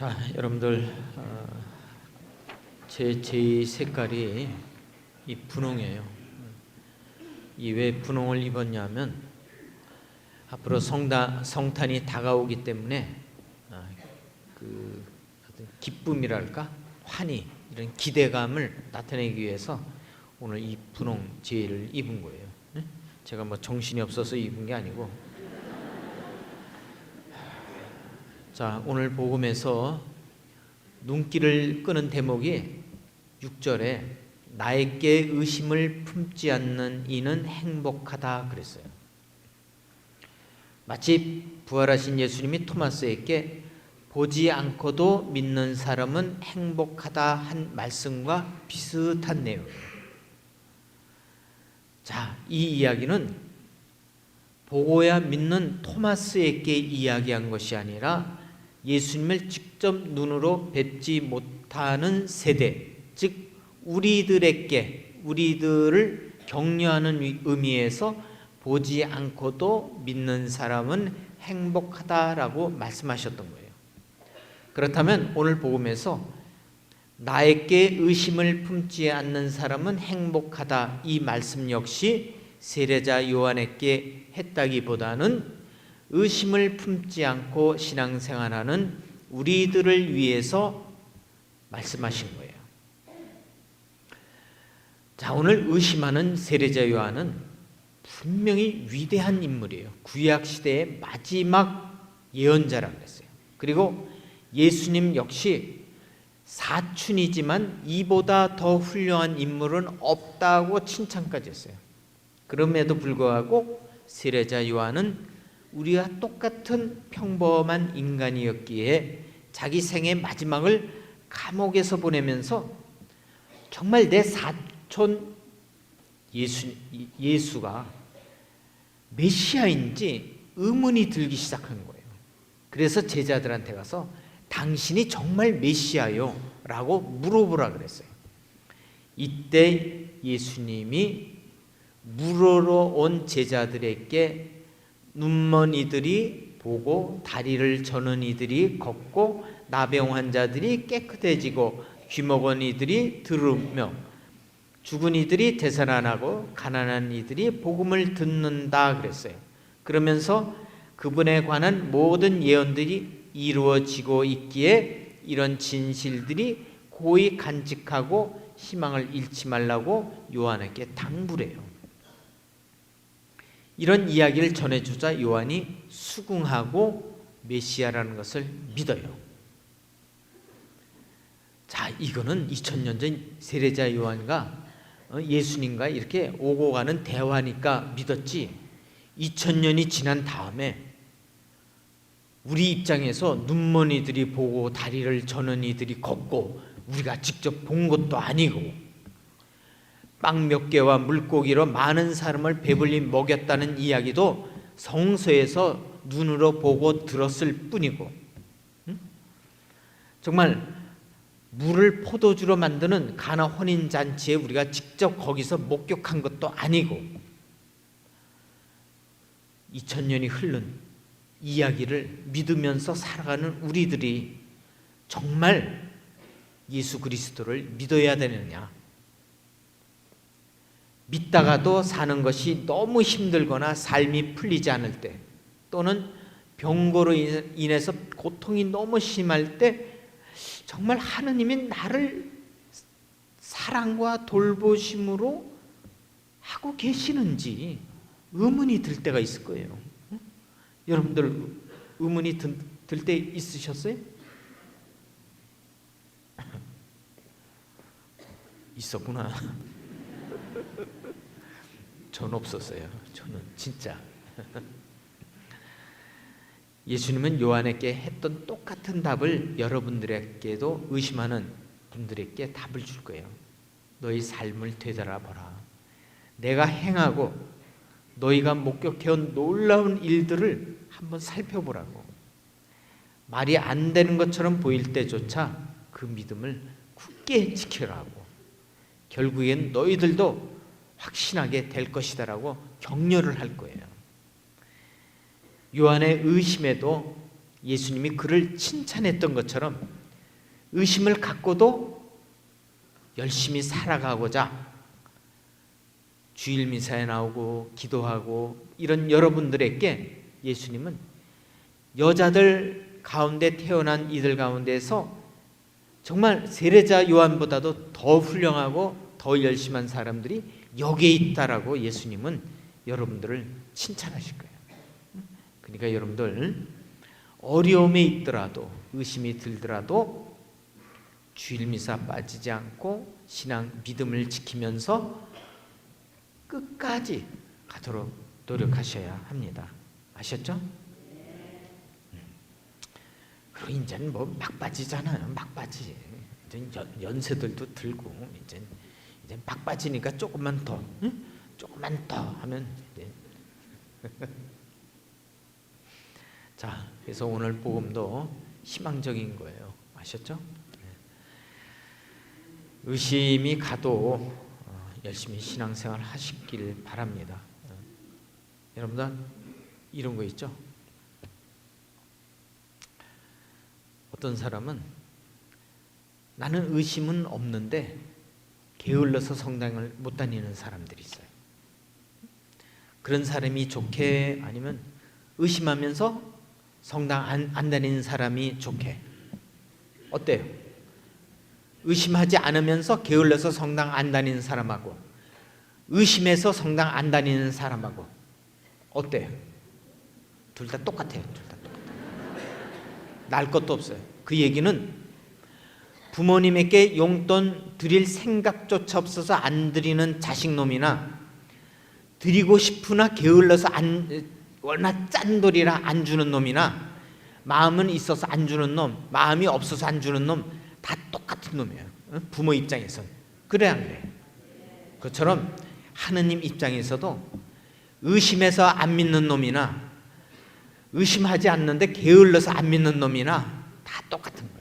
자, 여러분들 어, 제제 색깔이 이 분홍이에요. 이 왜 분홍을 입었냐면 앞으로 성다, 성탄이 다가오기 때문에 아, 그 기쁨이랄까 환희 이런 기대감을 나타내기 위해서 오늘 이 분홍 제의를 입은 거예요. 네? 제가 뭐 정신이 없어서 입은 게 아니고 자, 오늘 복음에서 눈길을 끄는 대목이 6절에 나에게 의심을 품지 않는 이는 행복하다 그랬어요. 마치 부활하신 예수님이 토마스에게 보지 않고도 믿는 사람은 행복하다 한 말씀과 비슷한 내용이에요. 자, 이 이야기는 보고야 믿는 토마스에게 이야기한 것이 아니라 예수님을 직접 눈으로 뵙지 못하는 세대, 즉 우리들에게 우리들을 격려하는 의미에서 보지 않고도 믿는 사람은 행복하다라고 말씀하셨던 거예요. 그렇다면 오늘 복음에서 나에게 의심을 품지 않는 사람은 행복하다 이 말씀 역시 세례자 요한에게 했다기보다는 의심을 품지 않고 신앙생활하는 우리들을 위해서 말씀하신 거예요. 자, 오늘 의심하는 세례자 요한은 분명히 위대한 인물이에요. 구약 시대의 마지막 예언자라 그랬어요. 그리고 예수님 역시 사춘이지만 이보다 더 훌륭한 인물은 없다고 칭찬까지 했어요. 그럼에도 불구하고 세례자 요한은 우리와 똑같은 평범한 인간이었기에 자기 생의 마지막을 감옥에서 보내면서 정말 내 사촌 예수, 예수가 메시아인지 의문이 들기 시작한 거예요. 그래서 제자들한테 가서 당신이 정말 메시아요? 라고 물어보라 그랬어요. 이때 예수님이 물으러 온 제자들에게 눈먼 이들이 보고 다리를 저는 이들이 걷고 나병 환자들이 깨끗해지고 귀먹은 이들이 들으며 죽은 이들이 되살아나고 가난한 이들이 복음을 듣는다 그랬어요. 그러면서 그분에 관한 모든 예언들이 이루어지고 있기에 이런 진실들이 고이 간직하고 희망을 잃지 말라고 요한에게 당부래요. 이런 이야기를 전해주자 요한이 수긍하고 메시아라는 것을 믿어요. 자, 이거는 2000년 전 세례자 요한과 어, 예수님과 이렇게 오고 가는 대화니까 믿었지. 2000년이 지난 다음에 우리 입장에서 눈먼 이들이 보고 다리를 저는 이들이 걷고 우리가 직접 본 것도 아니고 빵 몇 개와 물고기로 많은 사람을 배불리 먹였다는 이야기도 성서에서 눈으로 보고 들었을 뿐이고 정말 물을 포도주로 만드는 가나 혼인 잔치에 우리가 직접 거기서 목격한 것도 아니고 2000년이 흐른 이야기를 믿으면서 살아가는 우리들이 정말 예수 그리스도를 믿어야 되느냐? 믿다가도 사는 것이 너무 힘들거나 삶이 풀리지 않을 때 또는 병고로 인해서 고통이 너무 심할 때 정말 하느님이 나를 사랑과 돌보심으로 하고 계시는지 의문이 들 때가 있을 거예요. 여러분들 의문이 들 때 있으셨어요? 있었구나. 전 없었어요. 저는 진짜. 예수님은 요한에게 했던 똑같은 답을 여러분들에게도 의심하는 분들에게 답을 줄 거예요. 너희 삶을 되돌아보라. 내가 행하고 너희가 목격해온 놀라운 일들을 한번 살펴보라고. 말이 안 되는 것처럼 보일 때조차 그 믿음을 굳게 지켜라고. 결국엔 너희들도 확신하게 될 것이다라고 격려를 할 거예요. 요한의 의심에도 예수님이 그를 칭찬했던 것처럼 의심을 갖고도 열심히 살아가고자 주일 미사에 나오고 기도하고 이런 여러분들에게 예수님은 여자들 가운데 태어난 이들 가운데서 정말 세례자 요한보다도 더 훌륭하고 더 열심한 사람들이 여기에 있다라고 예수님은 여러분들을 칭찬하실 거예요. 그러니까 여러분들 어려움에 있더라도 의심이 들더라도 주일 미사 빠지지 않고 신앙 믿음을 지키면서 끝까지 가도록 노력하셔야 합니다. 아셨죠? 음. 그리고 이제는 뭐막 빠지잖아요. 막 빠지. 이제 연, 연세들도 들고 이제 이제 막 빠지니까 조금만 더, 응? 조금만 더 하면 이제 자, 그래서 오늘 복음도 희망적인 거예요. 아셨죠? 네. 의심이 가도 어, 열심히 신앙생활 하시길 바랍니다. 어. 여러분들 이런 거 있죠? 어떤 사람은 나는 의심은 없는데 게을러서 성당을 못 다니는 사람들이 있어요. 그런 사람이 좋게 아니면 의심하면서 성당 안, 안 다니는 사람이 좋게 어때요? 의심하지 않으면서 게을러서 성당 안 다니는 사람하고 의심해서 성당 안 다니는 사람하고 어때요? 둘 다 똑같아요. 둘 다 똑같아요. 날 것도 없어요. 그 얘기는 부모님에게 용돈 드릴 생각조차 없어서 안 드리는 자식놈이나 드리고 싶으나 게을러서 안 얼마 짠돌이라 안 주는 놈이나 마음은 있어서 안 주는 놈, 마음이 없어서 안 주는 놈 다 똑같은 놈이에요. 어? 부모 입장에선 그래 안 그래? 그처럼 하느님 입장에서도 의심해서 안 믿는 놈이나 의심하지 않는데 게을러서 안 믿는 놈이나 다 똑같은 거예요.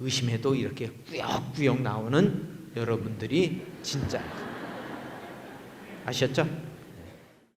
의심해도 이렇게 꾸역꾸역 나오는 여러분들이 진짜 아셨죠?